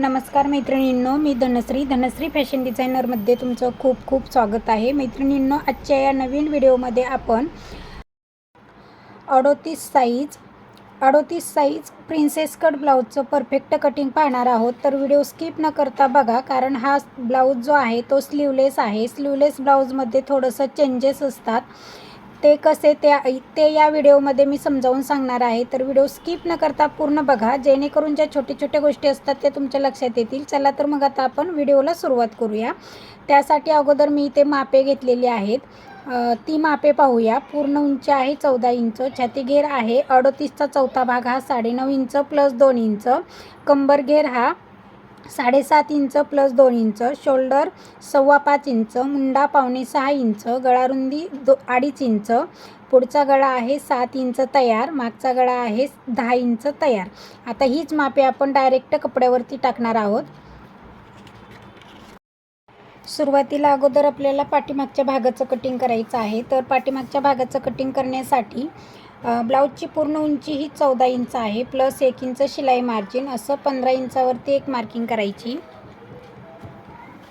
नमस्कार मैत्रिणींनो मी धनश्री. धनश्री फॅशन डिझायनरमध्ये तुमचं खूप खूप स्वागत आहे. मैत्रिणींनो आजच्या या नवीन व्हिडिओमध्ये आपण अडोतीस साईज अडोतीस साईज प्रिन्सेस कट ब्लाऊजचं परफेक्ट कटिंग पाहणार आहोत. तर व्हिडिओ स्किप न करता बघा कारण हा ब्लाऊज जो आहे तो स्लीवलेस आहे. स्लीवलेस ब्लाऊजमध्ये थोडंसं चेंजेस असतात. ते कसे त्या ते या व्हिडिओमध्ये मी समजावून सांगणार आहे. तर व्हिडिओ स्किप न करता पूर्ण बघा. जेणेकरून ज्या छोट्या छोट्या गोष्टी असतात त्या तुमच्या लक्षात येतील. चला तर मग आता आपण व्हिडिओला सुरुवात करूया. त्यासाठी अगोदर मी इथे मापे घेतलेली आहेत. ती मापे पाहूया. पूर्ण उंची आहे चौदा इंच. छातीघेर आहे अडोतीसचा चौथा भाग हा साडेनऊ इंच प्लस दोन इंच. कंबर घेर हा साडेसात इंच प्लस दोन इंच शोल्डर सव्वा पाच इंच मुंडा पावणे सहा इंच गळारुंदी दो अडीच इंच. पुढचा गळा आहे सात इंच तयार मागचा गळा आहे दहा इंच तयार. आता हीच मापे आपण डायरेक्ट कपड्यावरती टाकणार आहोत. सुरुवातीला अगोदर आपल्याला पाठीमागच्या भागाचं कटिंग करायचं आहे. तर पाठीमागच्या भागाचं कटिंग करण्यासाठी ब्लाऊजची पूर्ण उंची ही चौदा इंच आहे प्लस एक इंच शिलाई मार्जिन असं पंधरा इंचावरती एक मार्किंग करायची.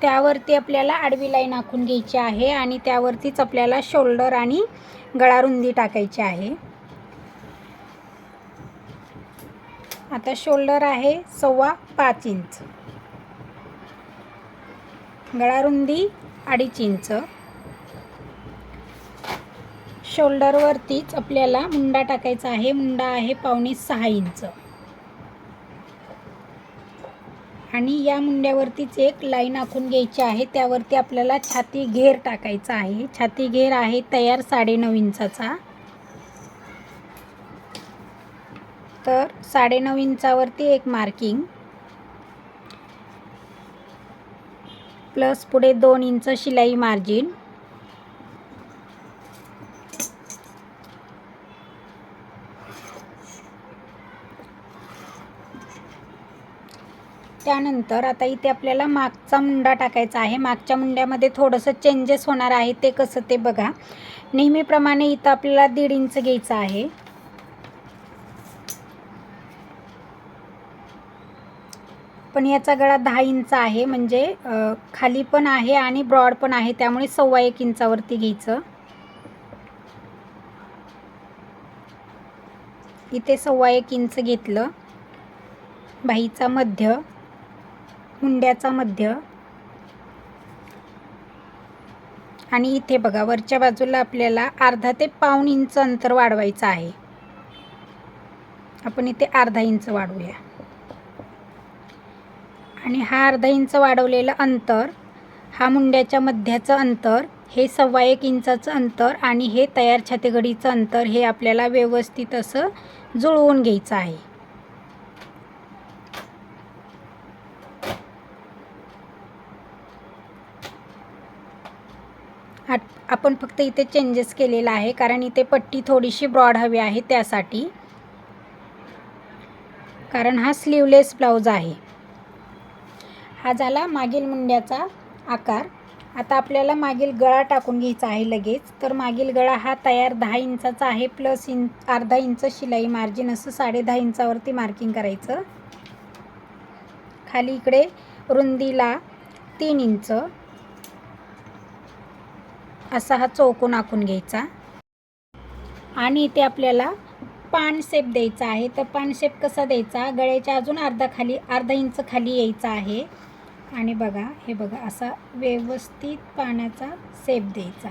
त्यावरती आपल्याला आडवी लाईन आखून घ्यायची आहे आणि त्यावरतीच आपल्याला शोल्डर आणि गळारुंदी टाकायची आहे. आता शोल्डर आहे सव्वा पाच इंच. गळारुंदी अडीच इंच. शोल्डरवरतीच आपल्याला मुंडा टाकायचा आहे. मुंडा आहे पावणे सहा इंच. आणि या मुंड्यावरतीच एक लाईन आखून घ्यायची आहे. त्यावरती आपल्याला छाती घेर टाकायचा आहे. छाती घेर आहे तयार साडेनऊ इंचाचा. तर साडेनऊ इंचावरती एक मार्किंग. प्लस पुढे दोन इंच शिलाई मार्जिन. त्यानंतर आता इथे आपल्याला मागचा मुंडा टाकायचा आहे. मागच्या मुंड्यामध्ये थोडंसं चेंजेस होणार आहे ते कसं ते बघा. नेहमीप्रमाणे इथं आपल्याला दीड इंच घ्यायचं आहे. पण याचा गळा दहा इंच आहे. म्हणजे खाली पण आहे आणि ब्रॉड पण आहे. त्यामुळे सव्वा एक इंचावरती घ्यायचं. इथे सव्वा एक इंच घेतलं. बाईचा मध्य. हुंड्याचा मध्य. आणि इथे बघा वरच्या बाजूला आपल्याला अर्धा ते पाऊण इंच अंतर वाढवायचं आहे. आपण इथे अर्धा इंच वाढवूया. आणि हा अर्धा इंच वाढवलेलं अंतर हा मुंड्याच्या मध्याचं अंतर हे सव्वा एक इंचाचं अंतर आणि हे तयार छातीगडीचं अंतर हे आपल्याला व्यवस्थित असं जुळवून घ्यायचं आहे. आत- आपण फक्त इथे चेंजेस केलेला आहे कारण इथे पट्टी थोडीशी ब्रॉड हवी आहे त्यासाठी. कारण हा स्लीवलेस ब्लाऊज आहे. हा झाला मागील मुंड्याचा आकार. आता आपल्याला मागील गळा टाकून घ्यायचा आहे लगेच. तर मागील गळा हा तयार दहा इंचाचा आहे प्लस इंच अर्धा इंच शिलाई मार्जिन असं साडे दहा इंचावरती मार्किंग करायचं. खाली इकडे रुंदीला तीन इंच. असा हा चौकोन आखून घ्यायचा. आणि इथे आपल्याला पान शेप द्यायचा आहे. तर पान शेप कसा द्यायचा? गळ्याच्या अजून अर्धा खाली अर्धा इंच खाली यायचा आहे. आणि बघा हे बघा असा व्यवस्थित पाण्याचा शेप द्यायचा.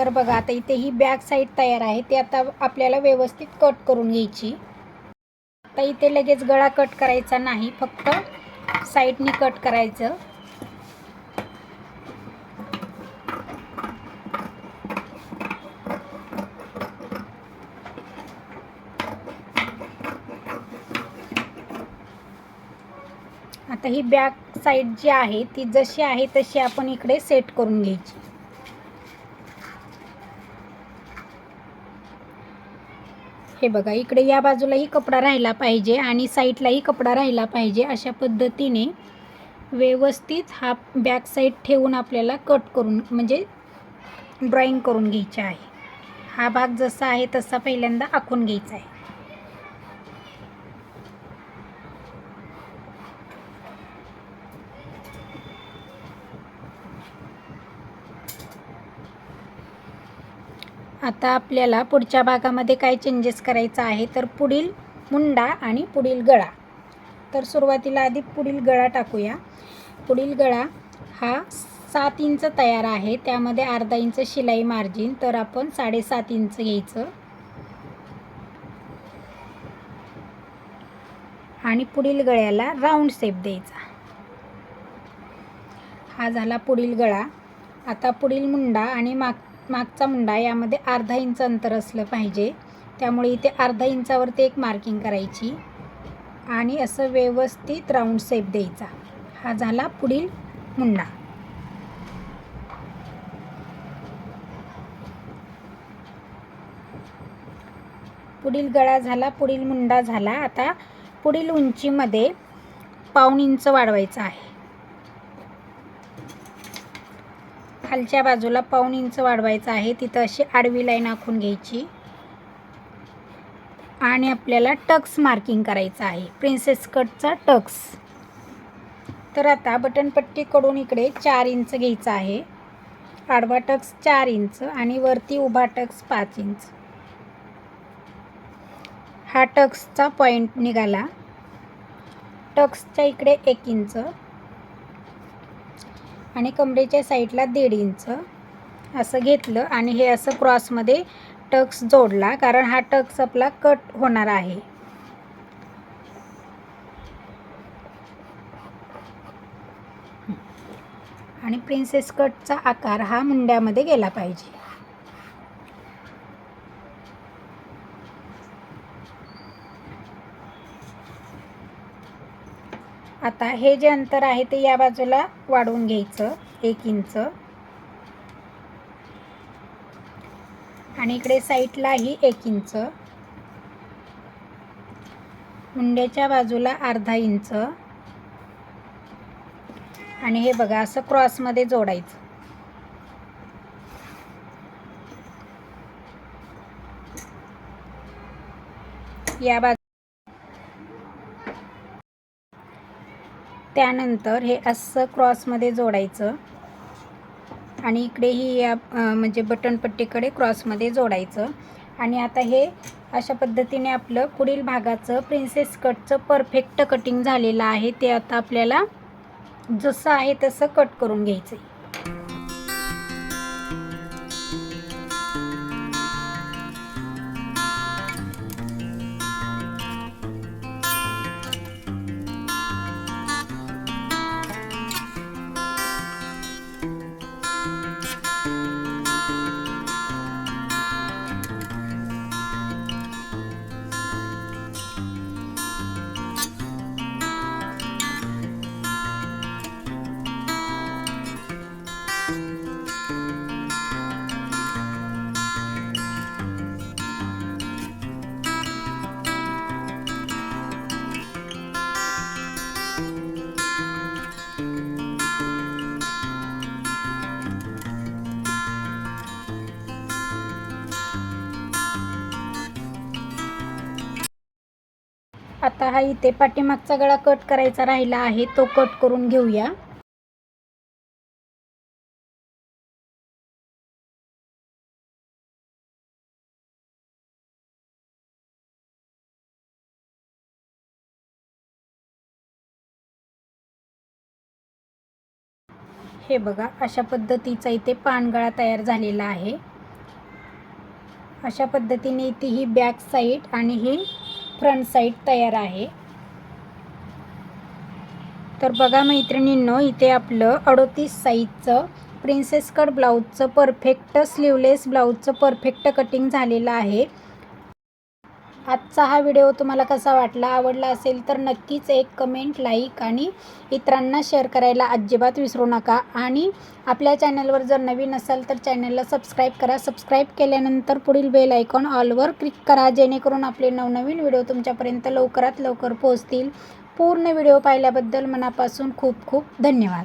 तर बघा आता इथे ही बॅक साईड तयार आहे ती आता आपल्याला व्यवस्थित कट करून घ्यायची. आता इथे लगेच गळा कट करायचा नाही फक्त साईडनी कट करायचं. आता ही बॅक साईड जी आहे ती जशी आहे तशी आपण इकडे सेट करून घ्यायची. हे बघा इकडे या बाजूलाही कपडा राहिला पाहिजे आणि साईडलाही कपडा राहिला पाहिजे अशा पद्धतीने व्यवस्थित हा बॅक साईड ठेवून आपल्याला कट करून म्हणजे ड्रॉईंग करून घ्यायचे आहे. हा भाग जसा आहे तसा पहिल्यांदा आखून घ्यायचा आहे. आता आपल्याला पुढच्या भागामध्ये काय चेंजेस करायचं आहे तर पुढील मुंडा आणि पुढील गळा. तर सुरुवातीला आधी पुढील गळा टाकूया. पुढील गळा हा सात इंच तयार आहे त्यामध्ये अर्धा इंच शिलाई मार्जिन तर आपण साडेसात इंच घ्यायचं. आणि पुढील गळ्याला राऊंड शेप द्यायचा. हा झाला पुढील गळा. आता पुढील मुंडा आणि माग मागचा मुंडा यामध्ये अर्धा इंच अंतर असलं पाहिजे. त्यामुळे इथे अर्धा इंचावरती एक मार्किंग करायची. आणि असं व्यवस्थित राऊंड शेप द्यायचा. हा झाला पुढील मुंडा. पुढील गळा झाला पुढील मुंडा झाला. आता पुढील उंचीमध्ये पाऊण इंच वाढवायचा आहे. खालच्या बाजूला पाऊण इंच वाढवायचं आहे. तिथं अशी आडवी लाईन आखून घ्यायची. आणि आपल्याला टक्स मार्किंग करायचं आहे. प्रिन्सेस कटचा टक्स. तर आता बटनपट्टीकडून इकडे चार इंच घ्यायचं आहे. आडवा टक्स चार इंच आणि वरती उभा टक्स पाच इंच. हा टक्सचा पॉईंट निघाला. टक्सच्या इकडे एक इंच. आणि कमरेच्या साईडला दीड इंच असं घेतलं आणि हे असं क्रॉसमध्ये टक्स जोडला कारण हा टक्स आपला कट होणार आहे. आणि प्रिन्सेस कटचा आकार हा मुंड्यामध्ये गेला पाहिजे. आता हे जे अंतर आहे ते या बाजूला वाढवून घ्यायचं एक इंच. आणि इकडे साईडलाही एक इंच. मुंड्याच्या बाजूला अर्धा इंच. आणि हे बघा असं क्रॉसमध्ये जोडायचं. या बाजू त्यानंतर हे असं क्रॉसमध्ये जोडायचं. आणि इकडेही या म्हणजे बटनपट्टीकडे क्रॉसमध्ये जोडायचं. आणि आता हे अशा पद्धतीने आपलं पुढील भागाचं प्रिन्सेस कटचं परफेक्ट कटिंग झालेलं आहे. ते आता आपल्याला जसं आहे तसं कट करून घ्यायचं आहे आता हा इथे पाठीमागचा गळा कट करायचा राहिला आहे तो कट करून घेऊया. हे बघा अशा पद्धतीचा इथे पानगळा तयार झालेला आहे. अशा पद्धतीने इथे ही बॅक साईड आणि ही फ्रंट साईड तयार आहे. तर बघा मैत्रिणींनो इथे आपलं अडोतीस साईजचं प्रिन्सेस कट ब्लाऊजचं परफेक्ट स्लीवलेस ब्लाऊजचं परफेक्ट कटिंग झालेलं आहे. आजचा हा व्हिडिओ तुम्हाला कसा वाटला आवडला असेल तर नक्कीच एक कमेंट लाईक आणि इतरांना शेअर करायला अजिबात विसरू नका. आणि आपल्या चॅनलवर जर नवीन असाल तर चॅनलला सबस्क्राईब करा. सबस्क्राईब केल्यानंतर पुढील बेल आयकॉन ऑलवर क्लिक करा जेणेकरून आपले नवनवीन व्हिडिओ तुमच्यापर्यंत लवकरात लवकर पोहोचतील. पूर्ण व्हिडिओ पाहिल्याबद्दल मनापासून खूप खूप धन्यवाद.